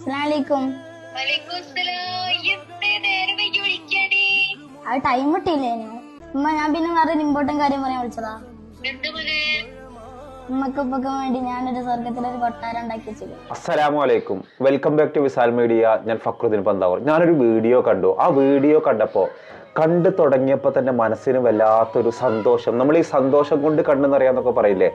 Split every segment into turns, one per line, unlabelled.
അസ്സലാമലൈക്കും. അത് ടൈം കിട്ടിയില്ലേ ഉമ്മ ഞാൻ പിന്നെ വേറെ ഇമ്പോർട്ടന്റ് കാര്യം പറയാൻ വിളിച്ചതാ. ഉമ്മക്ക് ഉപ്പൊക്കെ വേണ്ടി ഞാനൊരു സ്വർഗത്തിലൊരു കൊട്ടാരം ഉണ്ടാക്കി വെച്ചിരുന്നു
അസ്സലാമു അലൈക്കും welcome back to Visal media ഞാൻ ഫക്രുദ്ദീൻ പന്താവൂർ. ഞാനൊരു വീഡിയോ കണ്ടു. ആ വീഡിയോ കണ്ടപ്പോൾ കണ്ടു തുടങ്ങിയപ്പോൾ തന്നെ മനസ്സിന് വല്ലാത്തൊരു സന്തോഷം. നമ്മൾ ഈ സന്തോഷം കൊണ്ട് കണ്ടെന്നറിയാന്നൊക്കെ പറയില്ലേ?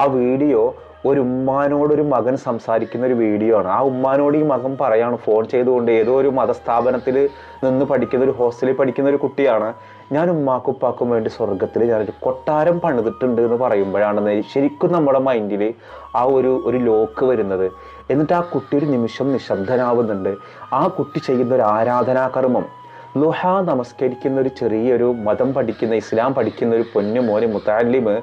ആ വീഡിയോ ഒരു ഉമ്മാനോട് ഒരു മകൻ സംസാരിക്കുന്ന ഒരു വീഡിയോ ആണ്. ആ ഉമ്മാനോട് ഈ മകൻ പറയാണ് ഫോൺ ചെയ്തുകൊണ്ട് ഏതോ ഒരു മതസ്ഥാപനത്തിൽ നിന്ന് പഠിക്കുന്ന ഒരു ഹോസ്റ്റലിൽ പഠിക്കുന്ന ഒരു കുട്ടിയാണ്. ഞാൻ ഉമ്മാക്കുപ്പാക്കും വേണ്ടി സ്വർഗത്തിൽ ഞാനൊരു കൊട്ടാരം പണിതിട്ടുണ്ട് എന്ന് പറയുമ്പോഴാണ് ശരിക്കും നമ്മുടെ മൈൻഡിൽ ആ ഒരു ഒരു ലോക്ക് വരുന്നത്. എന്നിട്ട് ആ കുട്ടി ഒരു നിമിഷം നിശബ്ദനാവുന്നുണ്ട്. ആ കുട്ടി ചെയ്യുന്ന ഒരു ആരാധനാകർമ്മം. ലുഹ നമസ്കരിക്കുന്ന ഒരു ചെറിയൊരു മതം പഠിക്കുന്ന ഇസ്ലാം പഠിക്കുന്ന ഒരു പൊന്നു മോന് മുത്താലിമ്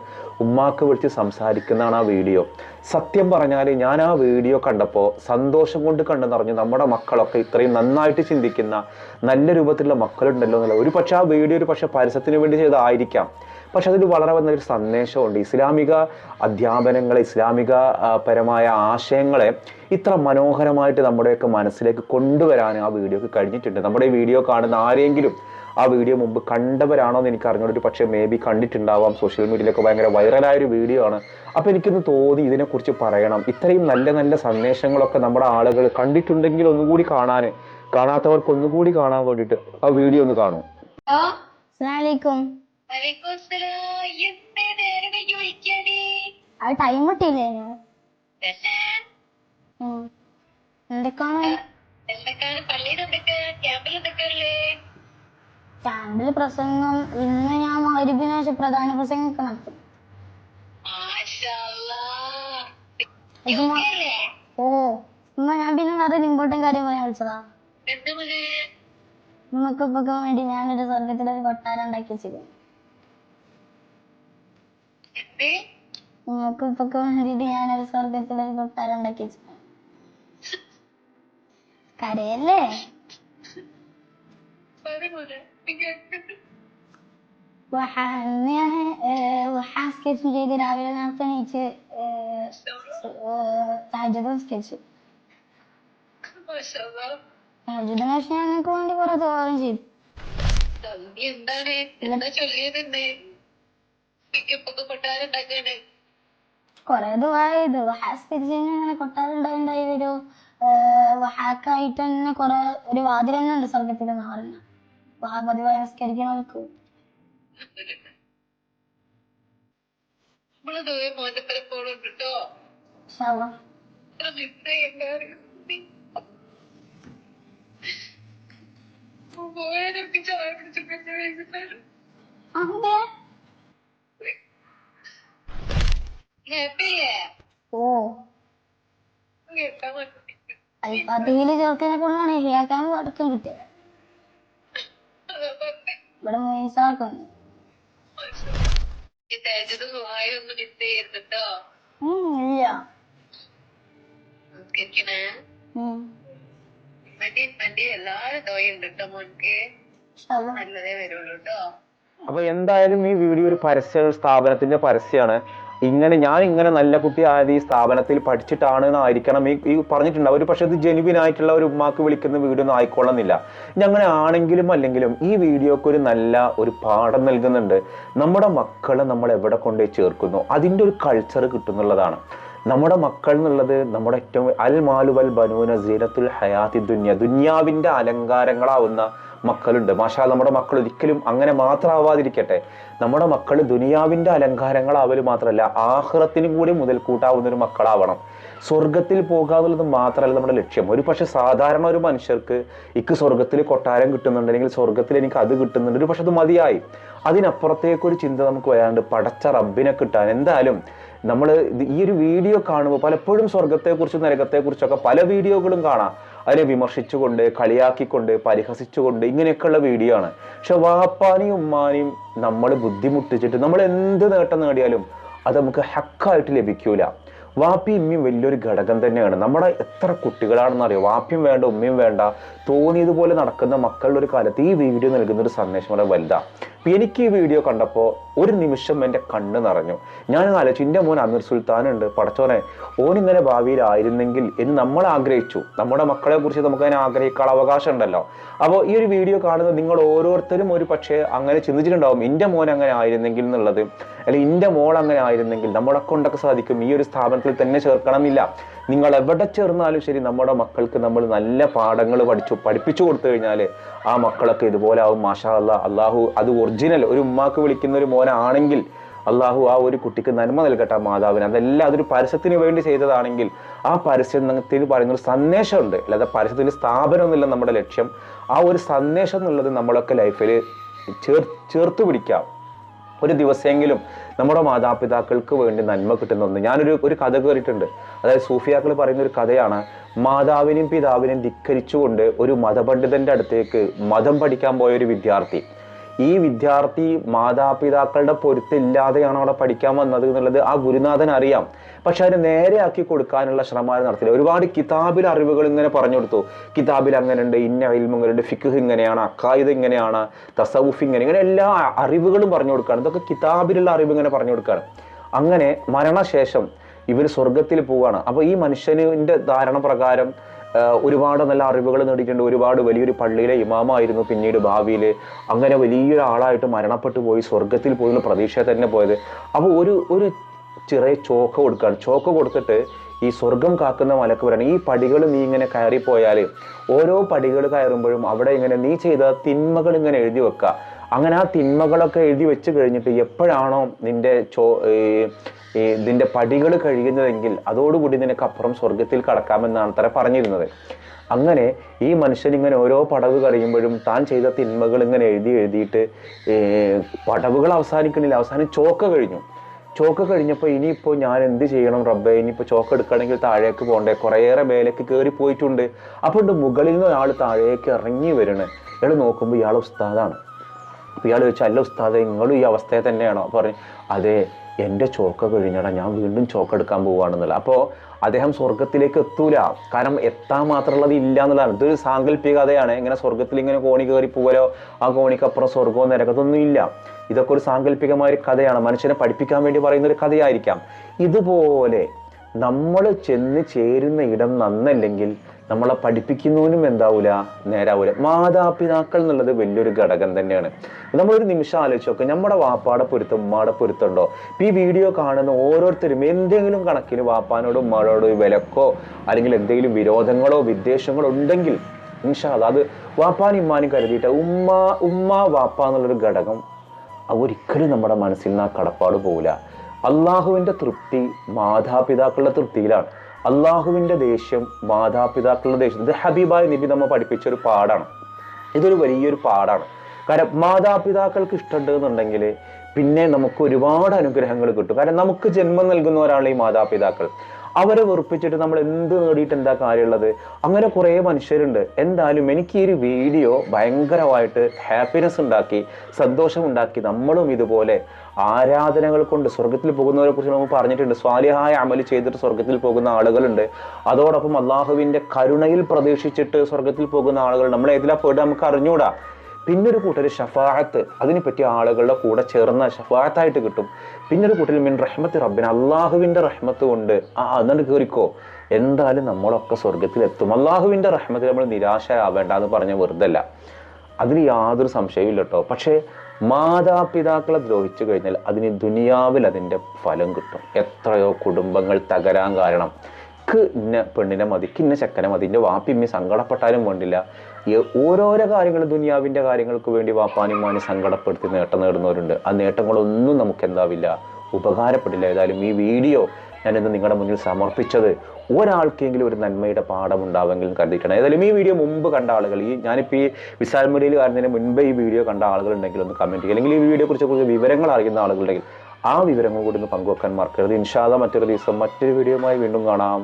ഉമ്മാക്ക് വിളിച്ച് സംസാരിക്കുന്നതാണ് ആ വീഡിയോ. സത്യം പറഞ്ഞാൽ ഞാൻ ആ വീഡിയോ കണ്ടപ്പോൾ സന്തോഷം കൊണ്ട് കണ്ടു നിറഞ്ഞു നമ്മുടെ മക്കളൊക്കെ ഇത്രയും നന്നായിട്ട് ചിന്തിക്കുന്ന നല്ല രൂപത്തിലുള്ള മക്കളുണ്ടല്ലോ എന്നുള്ള ഒരു പക്ഷേ ആ വീഡിയോ ഒരു പക്ഷേ പരസ്യത്തിന് വേണ്ടി ചെയ്തതായിരിക്കാം പക്ഷെ അതിൽ വളരെ വന്നൊരു സന്ദേശമുണ്ട്. ഇസ്ലാമിക അധ്യാപനങ്ങളെ ഇസ്ലാമിക പരമായ ആശയങ്ങളെ ഇത്ര മനോഹരമായിട്ട് നമ്മുടെയൊക്കെ മനസ്സിലേക്ക് കൊണ്ടുവരാൻ ആ വീഡിയോക്ക് കഴിഞ്ഞിട്ടുണ്ട്. നമ്മുടെ ഈ വീഡിയോ കാണുന്ന ആരെങ്കിലും ആ വീഡിയോ മുമ്പ് കണ്ടവരാണോ എന്ന് എനിക്ക് അറിഞ്ഞോളൂ ഒരു പക്ഷേ മേ ബി കണ്ടിട്ടുണ്ടാവാം. സോഷ്യൽ മീഡിയയിലൊക്കെ ഭയങ്കര വൈറലായ ഒരു വീഡിയോ ആണ്. അപ്പോൾ എനിക്കൊന്ന് തോന്നി ഇതിനെക്കുറിച്ച് പറയണം. ഇത്രയും നല്ല നല്ല സന്ദേശങ്ങളൊക്കെ നമ്മുടെ ആളുകൾ കണ്ടിട്ടുണ്ടെങ്കിൽ ഒന്നുകൂടി കാണാൻ കാണാത്തവർക്ക് ഒന്നുകൂടി കാണാൻ വേണ്ടിയിട്ട് ആ വീഡിയോ ഒന്ന് കാണൂ.
ടൈം കിട്ടിയില്ലേനു പള്ളിയിൽ എന്തൊക്കെയാണ് ക്യാമ്പിൽ പ്രസംഗം ഇന്ന് ഞാൻ മരുഭിന് ശേഷം പ്രധാന പ്രസംഗമൊക്കെ നടത്തും ഇത് മ- ഓ ഉമ്മ ഞാൻ പിന്നെ വേറെ ഇമ്പോർട്ടന്റ് കാര്യം പറയാൻ വിളിച്ചതാ. ഉമ്മക്ക് ഉപ്പൊക്കെ വേണ്ടി ഞാനൊരു സ്വർഗത്തിലൊരു കൊട്ടാരം ഉണ്ടാക്കി വെച്ചിരുന്നു. ഉമ്മക്ക് ഉപ്പൊക്കെ വേണ്ടിട്ട് ഞാനൊരു സ്വർഗത്തിലൊരു കൊട്ടാരം ഉണ്ടാക്കി വെച്ചിരുന്നു. കരയല്ലേ? വഹ- ഇന്ന് ഞാൻ വഹാ സ്കെച്ച് നിങ്ങൾക്ക് വേണ്ടി കുറെ ദോഷം ചെയ്തു
കൊറേ ദുബായത് ചൊല്ലിയതെന്ന് കൊട്ടാരുണ്ടാക്കാണ്
കുറെ ദുആ ചെയ്തു വഹാ സ്കെച്ച് ഇങ്ങനെ കൊട്ടാരം ഉണ്ടായി ഒരു വഹാക്കായിട്ട് തന്നെ കൊറേ ഒരു വാതിൽ ഉണ്ട് സ്വർഗത്തിൽ വഹാ
വൈകുന്നേരം
അതെ
ഹാപ്പിയല്ലേ
ഓ അൽഫാത്തിഹിൽ ചേർത്തിനെ കൊണ്ടാണ് അടക്കം കിട്ടിയത്
നല്ലതേ വരുള്ളൂ ഇല്ല
അപ്പൊ എന്തായാലും ഈ വീഡിയോ ഒരു പരസ്യ സ്ഥാപനത്തിന്റെ പരസ്യമാണ് ഇങ്ങനെ ഞാൻ ഇങ്ങനെ നല്ല കുട്ടിയായത് ഈ സ്ഥാപനത്തിൽ പഠിച്ചിട്ടാണ് എന്നായിരിക്കണം ഈ ഈ പറഞ്ഞിട്ടുണ്ട് അവർ പക്ഷെ ഇത് ജെനുവിൻ ആയിട്ടുള്ള ഒരു ഉമ്മാക്ക് വിളിക്കുന്ന വീഡിയോ ഒന്നും ആയിക്കൊള്ളുന്നില്ല. ഞങ്ങനെ ആണെങ്കിലും അല്ലെങ്കിലും ഈ വീഡിയോക്ക് ഒരു നല്ല ഒരു പാഠം നൽകുന്നുണ്ട്. നമ്മുടെ മക്കളെ നമ്മൾ എവിടെ കൊണ്ടുപോയി ചേർക്കുന്നു? അതിന്റെ ഒരു കൾച്ചർ കിട്ടുന്നുള്ളതാണ്. നമ്മുടെ മക്കൾ എന്നുള്ളത് നമ്മുടെ ഏറ്റവും അൽ മാലുവൽ ബനൂന സീനത്തുൽ ഹയാത്തി ദുന്യ. ദുന്യാവിന്റെ അലങ്കാരങ്ങളാവുന്ന മക്കളുണ്ട്. മാഷാ നമ്മുടെ മക്കൾ ഒരിക്കലും അങ്ങനെ മാത്രമാവാതിരിക്കട്ടെ. നമ്മുടെ മക്കൾ ദുനിയാവിന്റെ അലങ്കാരങ്ങളാവൽ മാത്രമല്ല ആഹ്റത്തിനും കൂടി മുതൽക്കൂട്ടാവുന്ന ഒരു മക്കളാവണം. സ്വർഗത്തിൽ പോകാവുന്നത് മാത്രമല്ല നമ്മുടെ ലക്ഷ്യം. ഒരു പക്ഷെ സാധാരണ ഒരു മനുഷ്യർക്ക് എനിക്ക് സ്വർഗത്തിൽ കൊട്ടാരം കിട്ടുന്നുണ്ടെങ്കിൽ സ്വർഗത്തിൽ എനിക്ക് അത് കിട്ടുന്നുണ്ട്. ഒരു പക്ഷെ അത് മതിയായി. അതിനപ്പുറത്തേക്കൊരു ചിന്ത നമുക്ക് വരാണ്ട് പടച്ച റബ്ബിനെ കിട്ടാൻ. എന്തായാലും നമ്മൾ ഈ ഒരു വീഡിയോ കാണുമ്പോൾ പലപ്പോഴും സ്വർഗത്തെക്കുറിച്ചും നരകത്തെക്കുറിച്ചൊക്കെ പല വീഡിയോകളും കാണാം. അതിനെ വിമർശിച്ചുകൊണ്ട് കളിയാക്കിക്കൊണ്ട് പരിഹസിച്ചുകൊണ്ട് ഇങ്ങനെയൊക്കെയുള്ള വീഡിയോ ആണ്. പക്ഷെ വാപ്പാനെയും ഉമ്മാനെയും നമ്മൾ ബുദ്ധിമുട്ടിച്ചിട്ട് നമ്മൾ എന്ത് നേട്ടം നേടിയാലും അത് നമുക്ക് ഹക്കായിട്ട് ലഭിക്കൂല. വാപ്പിയും ഉമ്മയും വലിയൊരു ഘടകം തന്നെയാണ്. നമ്മുടെ എത്ര കുട്ടികളാണെന്ന് അറിയോ? വാപ്പിയും വേണ്ട ഉമ്മയും വേണ്ട തോന്നിയതുപോലെ നടക്കുന്ന മക്കളുടെ ഒരു കാലത്ത് ഈ വീഡിയോ നൽകുന്ന ഒരു സന്ദേശം വളരെ വലുതാണ് എനിക്ക് ഈ വീഡിയോ കണ്ടപ്പോൾ ഒരു നിമിഷം എന്റെ കണ്ണ് നിറഞ്ഞു. ഞാൻ ആലോചിച്ചു എന്റെ മോൻ അമീർ സുൽത്താൻ ഉണ്ട് പടച്ചോനെ ഇങ്ങനെ ഭാവിയിലായിരുന്നെങ്കിൽ എന്ന് നമ്മൾ ആഗ്രഹിച്ചു. നമ്മുടെ മക്കളെ കുറിച്ച് നമുക്ക് അതിനെ ആഗ്രഹിക്കാൻ അവകാശം ഉണ്ടല്ലോ. അപ്പോൾ ഈ ഒരു വീഡിയോ കാണുന്ന നിങ്ങൾ ഓരോരുത്തരും ഒരു പക്ഷേ അങ്ങനെ ചിന്തിച്ചിട്ടുണ്ടാവും. എന്റെ മോൻ അങ്ങനെ ആയിരുന്നെങ്കിൽ എന്നുള്ളത് അല്ലെങ്കിൽ എന്റെ മോൾ അങ്ങനെ ആയിരുന്നെങ്കിൽ നമ്മളെ കൊണ്ടൊക്കെ സാധിക്കും. ഈ ഒരു സ്ഥാപനത്തിൽ തന്നെ ചേർക്കണമെന്നില്ല. നിങ്ങൾ എവിടെ ചേർന്നാലും ശരി നമ്മുടെ മക്കൾക്ക് നമ്മൾ നല്ല പാഠങ്ങൾ പഠിച്ചു പഠിപ്പിച്ചു കൊടുത്തു കഴിഞ്ഞാൽ ആ മക്കളൊക്കെ ഇതുപോലെ ആവും. മാഷാ അള്ളാഹു അത് ഒറിജിനൽ ഒരു ഉമ്മാക്ക് വിളിക്കുന്ന ഒരു മോനാണെങ്കിൽ അള്ളാഹു ആ ഒരു കുട്ടിക്ക് നന്മ നൽകട്ടെ മാതാവിന്. അതെല്ലാം അതൊരു പരസ്യത്തിന് വേണ്ടി ചെയ്തതാണെങ്കിൽ ആ പരസ്യത്തിൽ പറയുന്ന ഒരു സന്ദേശമുണ്ട്. അല്ലാതെ പരസ്യത്തിന്റെ സ്ഥാപനമൊന്നുമില്ല നമ്മുടെ ലക്ഷ്യം. ആ ഒരു സന്ദേശം എന്നുള്ളത് നമ്മളൊക്കെ ലൈഫിൽ ചേർ ചേർത്ത് പിടിക്കാം. ഒരു ദിവസമെങ്കിലും നമ്മുടെ മാതാപിതാക്കൾക്ക് വേണ്ടി നന്മ കിട്ടുന്ന ഒന്ന്. ഞാനൊരു ഒരു കഥ കേറിയിട്ടുണ്ട്. അതായത് സൂഫിയാക്കൾ പറയുന്ന ഒരു കഥയാണ്. മാതാവിനെയും പിതാവിനെയും ധിക്കരിച്ചുകൊണ്ട് ഒരു മതപണ്ഡിതന്റെ അടുത്തേക്ക് മതം പഠിക്കാൻ പോയ ഒരു വിദ്യാർത്ഥി. ഈ വിദ്യാർത്ഥി മാതാപിതാക്കളുടെ പൊരുത്തില്ലാതെയാണ് അവിടെ പഠിക്കാൻ വന്നത് എന്നുള്ളത് ആ ഗുരുനാഥൻ അറിയാം. പക്ഷെ അതിന് നേരെയാക്കി കൊടുക്കാനുള്ള ശ്രമം നടത്തില്ല. ഒരുപാട് കിതാബിൽ അറിവുകൾ ഇങ്ങനെ പറഞ്ഞു കൊടുത്തു. കിതാബിൽ അങ്ങനെയുണ്ട് ഇന്ന ഇൽമുകളുണ്ട് ഫിഖ് ഇങ്ങനെയാണ് അക്കായുധ ഇങ്ങനെയാണ് തസവുഫ് ഇങ്ങനെ ഇങ്ങനെ എല്ലാ അറിവുകളും പറഞ്ഞു കൊടുക്കുകയാണ് ഇതൊക്കെ കിതാബിലുള്ള അറിവ് ഇങ്ങനെ പറഞ്ഞു കൊടുക്കുകയാണ് അങ്ങനെ മരണശേഷം ഇവർ സ്വർഗത്തിൽ പോവുകയാണ് അപ്പോൾ ഈ മനുഷ്യനിന്റെ ധാരണ പ്രകാരം ഒരുപാട് നല്ല അറിവുകൾ നേടിയിട്ടുണ്ട്. ഒരുപാട് വലിയൊരു പള്ളിയിലെ ഇമാമായിരുന്നു പിന്നീട് ഭാവിയിൽ അങ്ങനെ വലിയൊരാളായിട്ട് മരണപ്പെട്ടു പോയി സ്വർഗത്തിൽ പോയുള്ള പ്രതീക്ഷ തന്നെ പോയത്. അപ്പോൾ ഒരു ഒരു ചെറിയ ചോക്ക കൊടുക്കുകയാണ് ചോക്ക കൊടുത്തിട്ട് ഈ സ്വർഗം കാക്കുന്ന മലക്ക് പറയണം ഈ പടികൾ നീ ഇങ്ങനെ കയറിപ്പോയാൽ ഓരോ പടികൾ കയറുമ്പോഴും അവിടെ ഇങ്ങനെ നീ ചെയ്ത തിന്മകൾ ഇങ്ങനെ എഴുതി വെക്കുക അങ്ങനെ ആ തിന്മകളൊക്കെ എഴുതി വെച്ച് കഴിഞ്ഞിട്ട് എപ്പോഴാണോ നിന്റെ ചോ നിന്റെ പടികൾ കഴിയുന്നതെങ്കിൽ അതോടുകൂടി നിനക്ക് അപ്പുറം സ്വർഗത്തിൽ കടക്കാമെന്നാണ് തറ പറഞ്ഞിരുന്നത്. അങ്ങനെ ഈ മനുഷ്യൻ ഇങ്ങനെ ഓരോ പടവ് കഴിയുമ്പോഴും താൻ ചെയ്ത തിന്മകൾ ഇങ്ങനെ എഴുതി എഴുതിയിട്ട് പടവുകൾ അവസാനിക്കുന്നില്ല. അവസാനം ചോക്ക കഴിഞ്ഞു. ചോക്ക കഴിഞ്ഞപ്പോൾ ഇനിയിപ്പോൾ ഞാൻ എന്ത് ചെയ്യണം റബ്ബെ? ഇനിയിപ്പോൾ ചോക്ക എടുക്കണമെങ്കിൽ താഴേക്ക് പോകണ്ടേ കുറേയേറെ മേലേക്ക് കയറി പോയിട്ടുണ്ട്. അപ്പോൾ മുകളിൽ നിന്ന് ഒരാൾ താഴേക്ക് ഇറങ്ങി വരണേ ഇയാൾ നോക്കുമ്പോൾ ഇയാൾ ഉസ്താദാണ്. അപ്പോൾ ഇയാൾ ചോദിച്ചു അല്ല ഉസ്താദ് നിങ്ങളും ഈ അവസ്ഥയെ തന്നെയാണോ? പറഞ്ഞു അതെ എന്റെ ചോക്ക കഴിഞ്ഞടാ ഞാൻ വീണ്ടും ചോക്ക എടുക്കാൻ പോവുകയാണെന്നുള്ള അപ്പോൾ അദ്ദേഹം സ്വർഗത്തിലേക്ക് എത്തൂല. കാരണം എത്താൻ മാത്രമുള്ളത് ഇല്ല എന്നുള്ളതാണ്. ഇതൊരു സാങ്കല്പിക കഥയാണ്. ഇങ്ങനെ സ്വർഗത്തിൽ ഇങ്ങനെ കോണി കയറി പോകലോ ആ കോണിക്കപ്പുറം സ്വർഗവും നിരക്കത്തൊന്നും ഇല്ല. ഇതൊക്കെ ഒരു സാങ്കല്പികമായ ഒരു കഥയാണ്. മനുഷ്യനെ പഠിപ്പിക്കാൻ വേണ്ടി പറയുന്ന ഒരു കഥയായിരിക്കാം. ഇതുപോലെ നമ്മൾ ചെന്ന് ചേരുന്ന ഇടം നന്നല്ലെങ്കിൽ നമ്മളെ പഠിപ്പിക്കുന്നവനും എന്താവില്ല നേരാവൂല. മാതാപിതാക്കൾ എന്നുള്ളത് വലിയൊരു ഘടകം തന്നെയാണ്. നമ്മളൊരു നിമിഷം ആലോചിച്ച് നോക്കുക നമ്മുടെ വാപ്പാടെ പൊരുത്തം ഉമ്മാടെ പൊരുത്തമുണ്ടോ? ഈ വീഡിയോ കാണുന്ന ഓരോരുത്തരും എന്തെങ്കിലും കണക്കിന് വാപ്പാനോട് ഉമ്മാടോട് വിലക്കോ അല്ലെങ്കിൽ എന്തെങ്കിലും വിരോധങ്ങളോ വിദ്വേഷങ്ങളോ ഉണ്ടെങ്കിൽ നിമിഷാ അത് വാപ്പാനും ഇമ്മാനും കരുതിയിട്ട് ഉമ്മ ഉമ്മ വാപ്പ എന്നുള്ളൊരു ഘടകം ഒരിക്കലും നമ്മുടെ മനസ്സിൽ നിന്ന് ആ കടപ്പാട് പോവില്ല. അള്ളാഹുവിന്റെ തൃപ്തി മാതാപിതാക്കളുടെ തൃപ്തിയിലാണ്. അള്ളാഹുവിന്റെ ദേഷ്യം മാതാപിതാക്കളുടെ ദേഷ്യം. ഇത് ഹബീബായ നബി നമ്മൾ പഠിപ്പിച്ച ഒരു പാടാണ് ഇതൊരു വലിയൊരു പാടാണ് കാരണം മാതാപിതാക്കൾക്ക് ഇഷ്ടമുണ്ടെന്നുണ്ടെങ്കിൽ പിന്നെ നമുക്ക് ഒരുപാട് അനുഗ്രഹങ്ങൾ കിട്ടും. കാരണം നമുക്ക് ജന്മം നൽകുന്നവരാണ് ഈ മാതാപിതാക്കൾ. അവരെ വെറുപ്പിച്ചിട്ട് നമ്മൾ എന്ത് നേടിയിട്ട് എന്താ കാര്യമുള്ളത്? അങ്ങനെ കുറേ മനുഷ്യരുണ്ട്. എന്തായാലും എനിക്ക് ഈ ഒരു വീഡിയോ ഭയങ്കരമായിട്ട് ഹാപ്പിനെസ് ഉണ്ടാക്കി സന്തോഷം ഉണ്ടാക്കി നമ്മളും ഇതുപോലെ ആരാധനകൾ കൊണ്ട് സ്വർഗത്തിൽ പോകുന്നവരെ കുറിച്ച് നമ്മൾ പറഞ്ഞിട്ടുണ്ട്. സ്വാലിഹായ അമൽ ചെയ്തിട്ട് സ്വർഗത്തിൽ പോകുന്ന ആളുകളുണ്ട്. അതോടൊപ്പം അള്ളാഹുവിന്റെ കരുണയിൽ പ്രതീക്ഷിച്ചിട്ട് സ്വർഗത്തിൽ പോകുന്ന ആളുകൾ. നമ്മൾ ഏതിലാ പോയിട്ട് നമുക്ക് അറിഞ്ഞൂടാ. പിന്നെ ഒരു കൂട്ടർ ഷഫാഅത്ത് അതിനെ പറ്റിയ ആളുകളുടെ കൂടെ ചേർന്ന ഷഫാഅത്തായിട്ട് കിട്ടും. പിന്നൊരു കൂട്ടർ മിൻ റഹ്മത്ത് റബ്ബിൻ അള്ളാഹുവിന്റെ റഹ്മത്ത് കൊണ്ട് ആ അതുകൊണ്ട് കയറിക്കോ എന്തായാലും നമ്മളൊക്കെ സ്വർഗത്തിലെത്തും അള്ളാഹുവിന്റെ റഹ്മത്തിൽ നമ്മൾ നിരാശയാവേണ്ട എന്ന് പറഞ്ഞ വെറുതല്ല അതിൽ യാതൊരു സംശയവും കേട്ടോ. പക്ഷേ മാതാപിതാക്കളെ ദ്രോഹിച്ചു കഴിഞ്ഞാൽ അതിന് ദുനിയാവിൽ അതിന്റെ ഫലം കിട്ടും. എത്രയോ കുടുംബങ്ങൾ തകരാൻ കാരണം. ക്ക് ഇന്ന പെണ്ണിനെ മതി ക്ക് ഇന്ന ചെക്കനെ മതി എന്റെ വാപ്പിമ്മി സങ്കടപ്പെട്ടാലും വേണ്ടില്ല. ഈ ഓരോരോ കാര്യങ്ങൾ ദുനിയാവിന്റെ കാര്യങ്ങൾക്ക് വേണ്ടി വാപ്പാനിമാനി സങ്കടപ്പെടുത്തി നേട്ടം നേടുന്നവരുണ്ട്. ആ നേട്ടങ്ങളൊന്നും നമുക്ക് എന്താവില്ല ഉപകാരപ്പെടില്ല. ഏതായാലും ഈ വീഡിയോ ഞാനിന്ന് നിങ്ങളുടെ മുന്നിൽ സമർപ്പിച്ചത് ഒരാൾക്കെങ്കിലും ഒരു നന്മയുടെ പാഠം ഉണ്ടാവെങ്കിലും കരുതിയിട്ടാണ്. ഏതായാലും ഈ വീഡിയോ മുമ്പ് കണ്ട ആളുകൾ ഈ ഞാനിപ്പോൾ ഈ വിശാൽ മീഡിയയിൽ കാണുന്നതിന് മുൻപ് ഈ വീഡിയോ കണ്ട ആളുകളുണ്ടെങ്കിൽ ഒന്ന് കമന്റ് ചെയ്യുക. അല്ലെങ്കിൽ ഈ വീഡിയോ കുറിച്ച് വിവരങ്ങൾ അറിയുന്ന ആളുകളുണ്ടെങ്കിൽ ആ വിവരങ്ങൾ കൂടി ഒന്ന് പങ്കുവെക്കാൻ മറക്കരുത്. ഇൻഷാദ മറ്റൊരു ദിവസം മറ്റൊരു വീഡിയോയുമായി വീണ്ടും കാണാം.